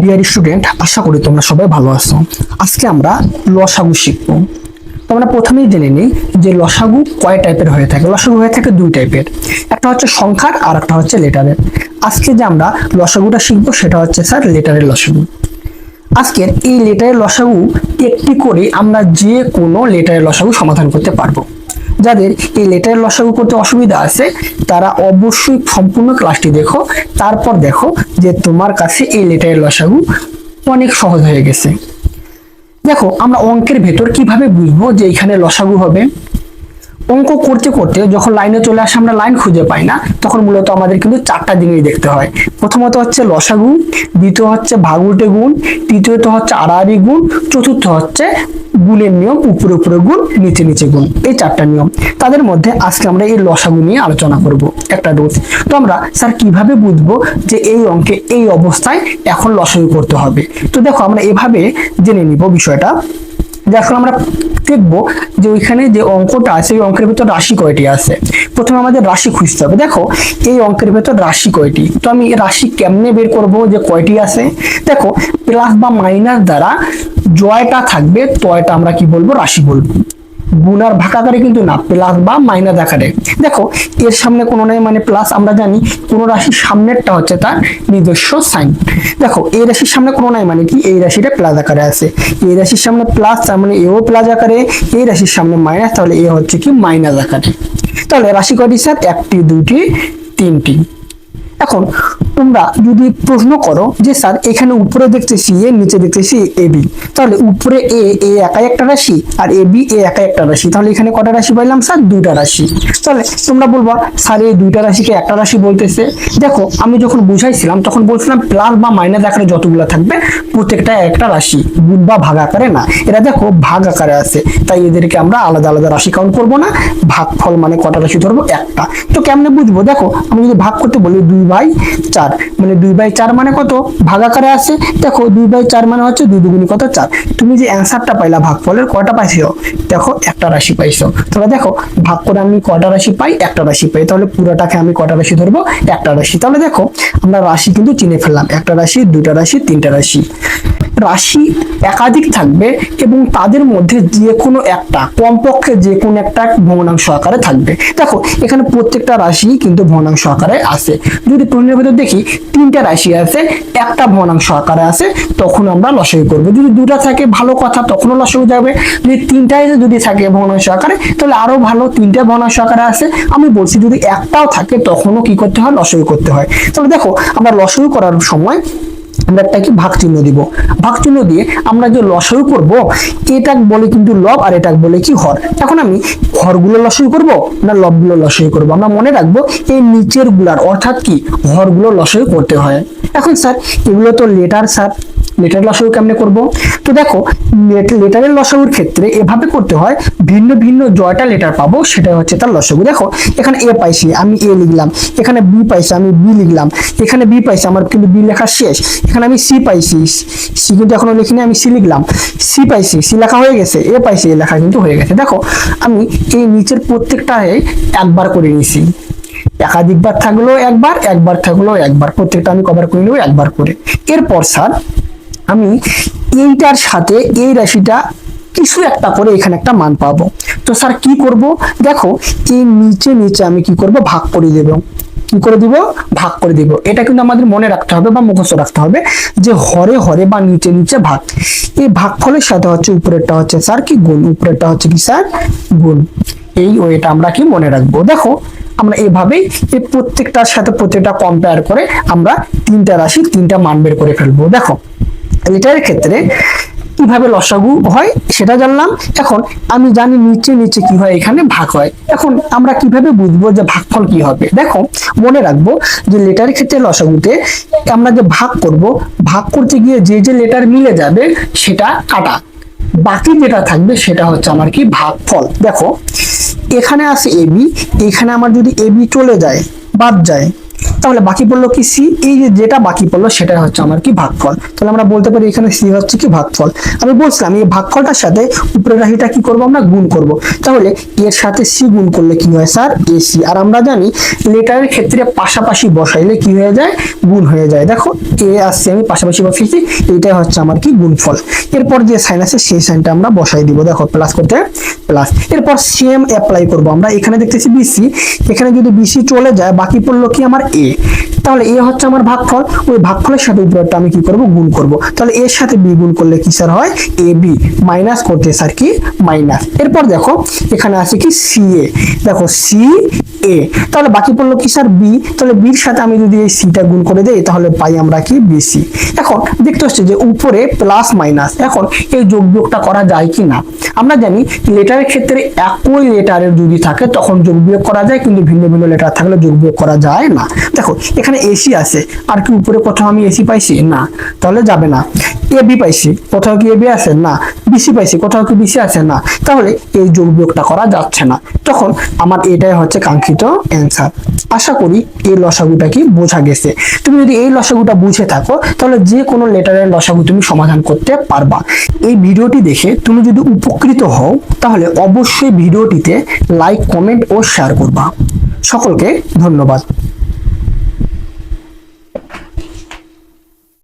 Dear student আশা করি তোমরা সবাই ভালো আছো। আজকে আমরা লসাগু শিখব। তোমরা প্রথমেই জেনে নিই যে লসাগু কয় টাইপের হয়ে থাকে। লসাগু হয়ে থাকে দুই টাইপের একটা হচ্ছে সংখ্যার আর একটা হচ্ছে লেটারের। আজকে যে আমরা লসাগুটা শিখব, সেটা হচ্ছে স্যার লেটারের লসাগু। আজকের এই লেটারের লসাগু একটি করে আমরা যে কোনো লেটারের লসাগু সমাধান করতে পারব। যাদের এই লেটারের লসাগু করতে অসুবিধা আছে, তারা অবশ্যই সম্পূর্ণ ক্লাসটি দেখো। তারপর দেখো যে তোমার কাছে এই লেটারের লসাগু অনেক সহজ হয়ে গেছে। দেখো, আমরা অঙ্কের ভেতর কীভাবে বুঝব যে এখানে লসাগু হবে? অঙ্ক করতে করতে যখন লাইনে চলে আসে, আমরা লাইন খুঁজে পাই না, তখন মূলত আমাদের কিন্তু চারটা জিনিস দেখতে হয়। প্রথমত হচ্ছে লসাগু, দ্বিতীয় হচ্ছে ভাগ উল্টে গুণ, তৃতীয়ত হচ্ছে আড়াআড়ি গুণ, চতুর্থ হচ্ছে গুণের নিয়ম, উপরে উপরে গুণ, নিচে নিচে গুণ, এই চারটা নিয়ম। তাদের মধ্যে আজকে আমরা এই লসাগু নিয়ে আলোচনা করব। একটা রোজ তো আমরা, স্যার, কীভাবে বুঝব যে এই অঙ্কে এই অবস্থায় এখন লসাগু করতে হবে? তো দেখো, আমরা এভাবে জেনে নিব বিষয়টা। দেখো, আমরা দেখব যে ওইখানে যে অঙ্কটা আছে, ওই অঙ্কের ভেতর রাশি কয়টি আছে? প্রথমে আমাদের রাশি খুঁজতে হবে। দেখো, এই অঙ্কের ভেতর রাশি কয়টি? তো আমি রাশি কেমনে বের করব যে কয়টি আছে? দেখো, প্লাস বা মাইনাস দ্বারা জয়টা থাকবে তয়টা আমরা কি বলব? রাশি বলব। গুণ আর ভাগ আকারে কিন্তু না প্লাস বা মাইনাস আকারে। দেখো, এর সামনে কোনো নাই মানে প্লাস আমরা জানি, কোন রাশির সামনেরটা হচ্ছে তার নিজস্ব সাইন দেখো, এই রাশির সামনে কোনো নাই মানে কি? এই রাশিটা প্লাস আকারে আছে। এই রাশির সামনে প্লাস তার মানে এও প্লাস আকারে। এই রাশির সামনে মাইনাস তাহলে এ হচ্ছে কি? মাইনাস আকারে। তাহলে রাশি কয়টি স্যার একটি, দুইটি, তিনটি। এখন তোমরা যদি প্রশ্ন করো যে, স্যার, এখানে উপরে দেখতেছি এ, নিচে দেখতেছি এ, বি? তাহলে উপরে এ এ একাই একটা রাশি আর এ, বি, এ একাই একটা রাশি। তাহলে এখানে কটা রাশি পাইলাম, স্যার? দুইটা রাশি। তাহলে তোমরা বলবা, স্যার, এই দুইটা রাশিকে একটা রাশি বলতেছে। দেখো, আমি যখন বুঝাইছিলাম, তখন বলছিলাম, প্লাস বা মাইনাস আকারে যতগুলো থাকবে, প্রত্যেকটা একটা রাশি, গুণ বা ভাগ আকারে না। এরা দেখো ভাগ আকারে আছে, তাই এদেরকে আমরা আলাদা আলাদা রাশি কাউন্ট করব না। ভাগ ফল মানে কটা রাশি ধরবো? একটা। তো কেমনে বুঝব? দেখো, আমি যদি ভাগ করতে বলি দুই বাই চার মানে দুই বাই চার মানে কত? ভাগ আকারে আছে দেখো, দুই বাই চার মানে হচ্ছে দুই দুগুণী কত? চার। তুমি যে অ্যান্সারটা পাইলা ভাগ ফলের কয়টা পাইছো? দেখো, একটা রাশি পাইছো। তাহলে দেখো, ভাগ করে আমি কয়টা রাশি পাই? একটা রাশি পাই। তাহলে পুরোটাকে আমি কটা রাশি ধরবো? একটা রাশি। তাহলে দেখো, আমরা রাশি কিন্তু চিনে ফেললাম। একটা রাশি দুটা রাশি, তিনটা রাশি। রাশি একাধিক থাকবে এবং তাদের মধ্যে যে কোনো একটা, কমপক্ষে যে কোনো একটা ভগ্নাংশ আকারে থাকবে। দেখো, এখানে প্রত্যেকটা রাশি কিন্তু ভগ্নাংশ আকারে আছে। যদি প্রশ্নের ভেতর দেখি, তিনটা রাশি আছে, একটা ভগ্নাংশ আকারে আছে, তখন আমরা লসাগু করব। যদি দুটা থাকে, ভালো কথা, তখনও লসাগু যাবে। যদি তিনটাই যদি থাকে ভগ্নাংশ আকারে, তাহলে আরও ভালো তিনটা ভগ্নাংশ আকারে আছে। আমি বলছি যদি একটাও থাকে, তখনও কি করতে হয়? লসাগু করতে হয়। তাহলে দেখো, আমরা লসাগু করার সময় আমরা একটা কি ভাগ চিহ্ন দিব। ভাগ চিহ্ন দিয়ে আমরা যে লসাগু করব এটা বলে কিন্তু লব আর এটাক বলে কি হর। এখন আমি হরগুলো লসই করব না লবগুলো লসই করব? আমরা মনে রাখব এই নিচেরগুলার অর্থাৎ কি? হরগুলো লসাগু করতে হয়। এখন স্যার, এগুলো তো লেটার স্যার। লেটার লসাগু কেমনে করব? তো দেখো লেটারের লসাগুর ক্ষেত্রে এভাবে করতে হয়, ভিন্ন ভিন্ন জয়টা লেটার পাবো সেটা হচ্ছে তার লসাগু। দেখো, এখানে এ পাইছি, আমি এ লিখলাম, এখানে বি পাইছি, আমি বি লিখলাম, এখানে বি পাইছি, আমার কিন্তু বি লেখা শেষ, এখানে আমি সি পাইছি সি কিন্তু এখনও লিখিনি, আমি সি লিখলাম সি পাইছি সি লেখা হয়ে গেছে এ পাইছি এ লেখা কিন্তু হয়ে গেছে। দেখো, আমি এই নিচের প্রত্যেকটায় একবার করে নিয়েছি। একাধিকবার থাকলেও একবার একবার থাকলেও একবার, প্রত্যেকটা আমি কভার করে নেব একবার করে। এরপর স্যার আমি এইটার সাথে এই রাশিটা কিছু একটা করে এখানে একটা মান পাবো। তো স্যার, কি করব? দেখো, এই নিচে নিচে আমি কি করব? ভাগ করে দেব। কি করে দিব? ভাগ করে দিব। এটা কিন্তু আমাদের মনে রাখতে হবে বা মুখস্থ রাখতে হবে যে হরে হরে বা নিচে নিচে ভাগ। এই ভাগফলের সাথে হচ্ছে উপরেরটা হচ্ছে স্যার কি গুণ? উপরেরটা হচ্ছে কি স্যার? গুণ। এই ওইটা আমরা কি মনে রাখব? দেখো, আমরা এভাবেই এই প্রত্যেকটার সাথে প্রত্যেকটা কম্পেয়ার করে আমরা তিনটা রাশি তিনটা মান বের করে ফেলব। দেখো লিটারের ক্ষেত্রে কীভাবে লসাগু হয় সেটা জানলাম। এখন আমি জানি নিচে নিচে কি হয়, এখানে ভাগ হয়। এখন আমরা কীভাবে বুঝব যে ভাগফল কি হবে? দেখো, মনে রাখব যে লেটারের ক্ষেত্রে লসাগুতে আমরা যে ভাগ করব, ভাগ করতে গিয়ে যে যে লেটার মিলে যাবে সেটা কাটা। বাকি যেটা থাকবে সেটা হচ্ছে আমার কি ভাগফল। দেখো, এখানে আছে এবি এখানে আমার যদি এবি চলে যায়, বাদ যায় তাহলে বাকি পড়ল কি সি এই যে যেটা বাকি পড়ল সেটা হচ্ছে আমার কি ভাগফল। তাহলে আমরা বলতে পারি এখানে সি হচ্ছে কি ভাগফল। আমি বলছিলাম এই ভাগফলটার সাথে উপরের রাশিটা কি করব আমরা গুণ করব। তাহলে এর সাথে সি গুণ করলে কি হয় স্যার এ সি আর আমরা জানি লেটারের ক্ষেত্রে পাশাপাশি বসাইলে কি হয়ে যায়? গুণ হয়ে যায়। দেখো এ আসছে, আমি পাশাপাশি বসিয়েছি এইটাই হচ্ছে আমার কি গুণফল। এরপর যে সাইন আছে সেই সাইনটা আমরা বসাই দিব। দেখো প্লাস করতে প্লাস এরপর সেম অ্যাপ্লাই করব আমরা। এখানে দেখতেছি বিসি এখানে যদি বিসি চলে যায়, বাকি পড়ল কি আমার এ তাহলে এ হচ্ছে আমার ভাগফল। ওই ভাগফলের সাথে উপরেরটা আমি কি করব? গুণ করব। তাহলে এর সাথে বি গুণ করলে কি স্যার হয়? এ বি মাইনাস করতে স্যার কি? মাইনাস এরপর দেখো, এখানে আছে কি সি এ দেখো সি এ, তাহলে বাকি পড়ল কি স্যার বি তাহলে বির সাথে আমি যদি এই সিটা গুণ করে দেই, তাহলে পাই আমরা কি বিসি এখন দেখতে হচ্ছে যে উপরে প্লাস মাইনাস এখন এই যোগ বিয়োগটা করা যায় কি না? আমরা জানি লেটারের ক্ষেত্রে একই লেটারের যদি থাকে, তখন যোগ বিয়োগ করা যায়, কিন্তু ভিন্ন ভিন্ন লেটার থাকলে যোগ বিয়োগ করা যায় না। দেখো, এখানে এসি আছে, আর কি উপরে কোথাও আমি এসি পাইছি? না, তাহলে যাবে না। এ বি পাইছি, কোথাও কি এ বি আছে? না। বিসি পাইছি, কোথাও কি বিসি আছে? না। তাহলে এই যোগ বিয়োগটা করা যাচ্ছে না। তখন আমার এটাই হচ্ছে কাঙ্ক্ষিত অ্যান্সার আশা করি এই লসাগুটা কি বোঝা গেছে। তুমি যদি এই লসাগুটা বুঝে থাকো, তাহলে যে কোনো লেটারের লসাগু তুমি সমাধান করতে পারবা। এই ভিডিওটি দেখে তুমি যদি উপকৃত হও, তাহলে অবশ্যই ভিডিওটিতে লাইক কমেন্ট ও শেয়ার করবা। সকলকে ধন্যবাদ।